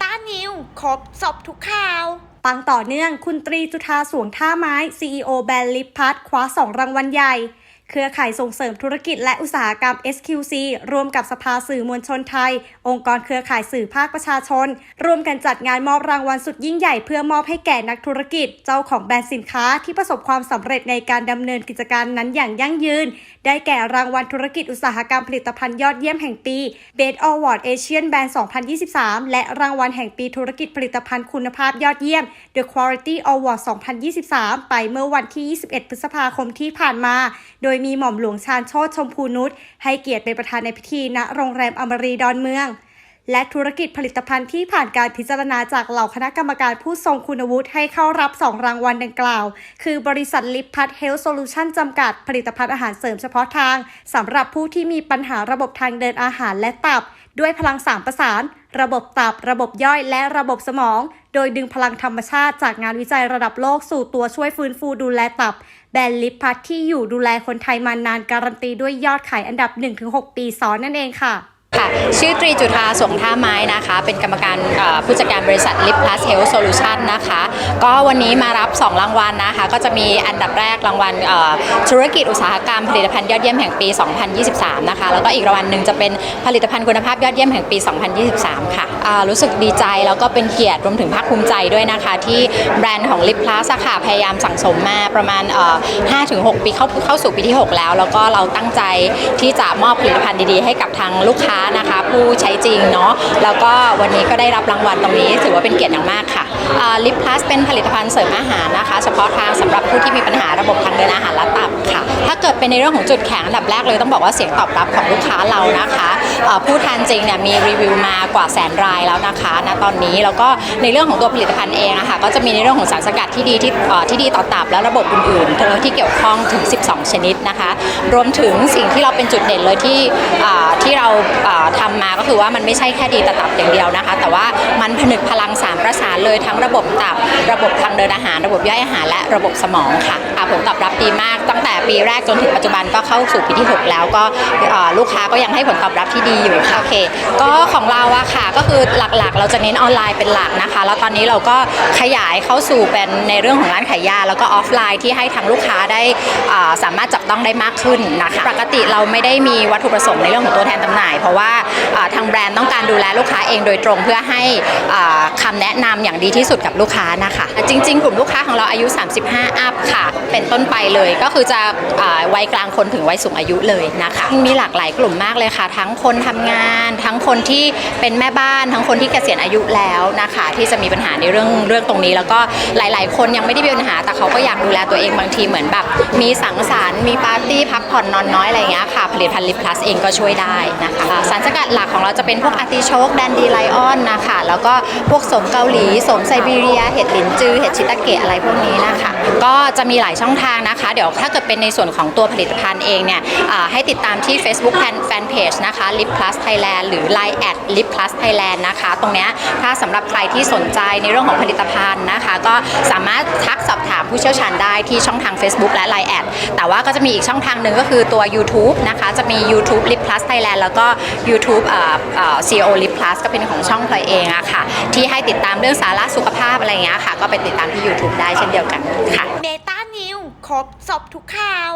ต้านิวครบสบทุกข่าว ปังต่อเนื่องคุณตรีจุธาสวงท่าไม้ CEO แบรนด์ลิปพัทคว้า 2 รางวัลใหญ่ เครือข่ายส่งเสริมธุรกิจและอุตสาหกรรม SQC ร่วมกับสภาสื่อมวลชนไทย องค์กรเครือข่ายสื่อภาคประชาชน ร่วมกันจัดงานมอบรางวัลสุดยิ่งใหญ่เพื่อมอบให้แก่นักธุรกิจ เจ้าของแบรนด์สินค้าที่ประสบความสำเร็จในการดำเนินกิจการนั้นอย่างยั่งยืน ได้แก่รางวัลธุรกิจอุตสาหกรรมผลิตภัณฑ์ยอดเยี่ยมแห่งปี Best Award Asian Brand 2023 และรางวัลแห่งปีธุรกิจผลิตภัณฑ์คุณภาพยอดเยี่ยม The Quality Award 2023 ไปเมื่อวันที่ 21 พฤษภาคมที่ผ่านมา โดยมีหม่อมหลวงชาญโชติชมพูนุชให้เกียรติเป็นประธานในพิธีณโรงแรมอมรีดอนเมือง และธุรกิจผลิตภัณฑ์ที่ผ่านการพิจารณาจากเหล่าคณะกรรมการผู้ทรงคุณวุฒิให้เข้ารับ 2 รางวัลดังกล่าว คือบริษัทลิปพัทเฮลท์โซลูชันจำกัด ผลิตภัณฑ์อาหารเสริมเฉพาะทางสำหรับผู้ที่มีปัญหาระบบทางเดินอาหารและตับ ด้วยพลังสามประสาน ระบบตับ ระบบย่อย และระบบสมอง โดยดึงพลังธรรมชาติจากงานวิจัยระดับโลกสู่ตัวช่วยฟื้นฟูดูแลตับ แบรนด์ลิปพัทที่อยู่ดูแลคนไทยมานานการันตีด้วยยอดขายอันดับ 1-6 ปีซ้อนนั่นเองค่ะ ค่ะ ชื่อตรีจุธาสงท่าไม้นะคะ เป็นกรรมการผู้จัดการบริษัท Lip Plus Health Solution นะคะ ก็วันนี้มารับ 2 รางวัลนะคะ ก็จะมีอันดับแรกรางวัลธุรกิจอุตสาหกรรมผลิตภัณฑ์ยอดเยี่ยมแห่งปี 2023 นะคะ แล้วก็อีกรางวัลหนึ่งจะเป็นผลิตภัณฑ์คุณภาพยอดเยี่ยมแห่งปี 2023 ค่ะรู้สึกดีใจแล้วก็เป็นเกียรติรวมถึงภาคภูมิใจด้วยนะคะ ที่แบรนด์ของ Lip Plus ะค่ะพยายามสั่งสมมาประมาณ 5-6 ปีเข้าเข้าสู่ปีที่ 6 แล้ว แล้วก็เราตั้งใจที่จะมอบผลิตภัณฑ์ดีๆ ให้กับทางลูกค้านะคะ ผู้ใช้จริงเนาะแล้วก็วันนี้ก็ได้รับรางวัลตรงนี้ ถือว่าเป็นเกียรติอย่างมากค่ะลิปพลัสเป็นผลิตภัณฑ์เสริมอาหารนะคะ เฉพาะทางสำหรับผู้ที่มีปัญหาระบบทางเดินอาหารและตับค่ะ ถ้าเกิดเป็นในเรื่องของจุดแข็งอันดับแรกเลยต้องบอกว่าเสียงตอบรับของลูกค้าเรานะคะ ผู้ทานจริงเนี่ยมีรีวิวมากว่าแสนรายแล้วนะคะณตอนนี้แล้วก็ในเรื่องของตัวผลิตภัณฑ์เองอะคะก็จะมีในเรื่องของสารสกัดที่ดีที่ที่ดีต่อตับและระบบอื่นๆที่เกี่ยวข้องถึง 12 ชนิดนะคะ รวมถึงสิ่งที่เราเป็นจุดเด่นเลยที่ที่เราอ่าทำมาก็คือว่ามันไม่ใช่แค่ดีต่อตับอย่างเดียวนะคะ แต่ว่ามันผนึกพลังสามประสานเลยทั้งระบบตับ ระบบทางเดินอาหาร ระบบย่อยอาหาร และระบบสมองค่ะผลตอบรับดีมากตั้งแต่ปีแรกจนถึงปัจจุบันก็เข้าสู่ปีที่ 6 แล้วก็ลูกค้าก็ยังให้ผลตอบรับที่ดีอยู่ค่ะโอเค ก็ของเราอะค่ะก็คือหลักๆ เราจะเน้นออนไลน์เป็นหลักนะคะ แล้วตอนนี้เราก็ขยายเข้าสู่เป็นในเรื่องของร้านขายยา แล้วก็ออฟไลน์ที่ให้ทางลูกค้าได้อ่าสามารถจับต้องได้มากขึ้นนะคะปกติเราไม่ได้มีวัตถุประสงค์ในเรื่องของตัวแทนจำหน่าย เพราะว่าอ่าทางแบรนด์ต้องการดูแลลูกค้าเองโดยตรงเพื่อให้อ่าคำแนะนำอย่างดีที่สุดกับลูกค้านะคะจริง ๆ กลุ่มลูกค้าของเราอายุ 35 อัพค่ะ เป็นต้นไปเลยก็คือจะอ่าวัยกลางคนถึงวัยสูงอายุเลยนะคะมีหลากหลายกลุ่มมากเลยค่ะ ทั้งคนทำงาน ทั้งคนที่เป็นแม่บ้าน ทั้งคนที่เกษียณอายุแล้วนะคะ ที่จะมีปัญหาในเรื่องเรื่องตรงนี้ แล้วก็หลาย ๆ คนยังไม่ได้มีปัญหา แต่เขาก็อยากดูแลตัวเองบางทีเหมือนแบบ มีสังสรรค์มีปาร์ตี้พักผ่อนนอนน้อยอะไรอย่างเงี้ยค่ะผลิตภัณฑ์ลิปพลัสเองก็ช่วยได้นะคะสารสกัดหลักของเราจะเป็นพวกอาร์ติโชกแดนดีไลออนนะคะแล้วก็พวกสมเกาหลีสมไซบีเรีย เห็ดหลินจือเห็ดชิตาเกะอะไรพวกนี้นะคะก็จะมีหลายช่องทางนะคะ เดี๋ยวถ้าเกิดเป็นในส่วนของตัวผลิตภัณฑ์เองเนี่ยให้ติดตามที่ Facebook แฟนเพจนะคะ Lip Plus Thailand หรือ Line แอด Lip Plus Thailand นะคะ ตรงนี้ถ้าสำหรับใครที่สนใจในเรื่องของผลิตภัณฑ์นะคะ ก็สามารถทักสอบถามผู้เชี่ยวชาญได้ที่ช่องทาง Facebook และ Line แอดแต่ว่าก็จะมีอีกช่องทางหนึ่งก็คือตัว YouTube นะคะ จะมี YouTube Lip Plus Thailand แล้วก็ YouTube เอ่อเอ่อ CEO Lip Plus ก็เป็นของช่องพลอยเองอะค่ะ ที่ให้ติดตามเรื่องสาระสุขภาพอะไรอย่างเงี้ยค่ะ ก็ไปติดตามที่ YouTube ได้เช่นเดียวกันค่ะเบต้านิวครบสอบทุกข่าว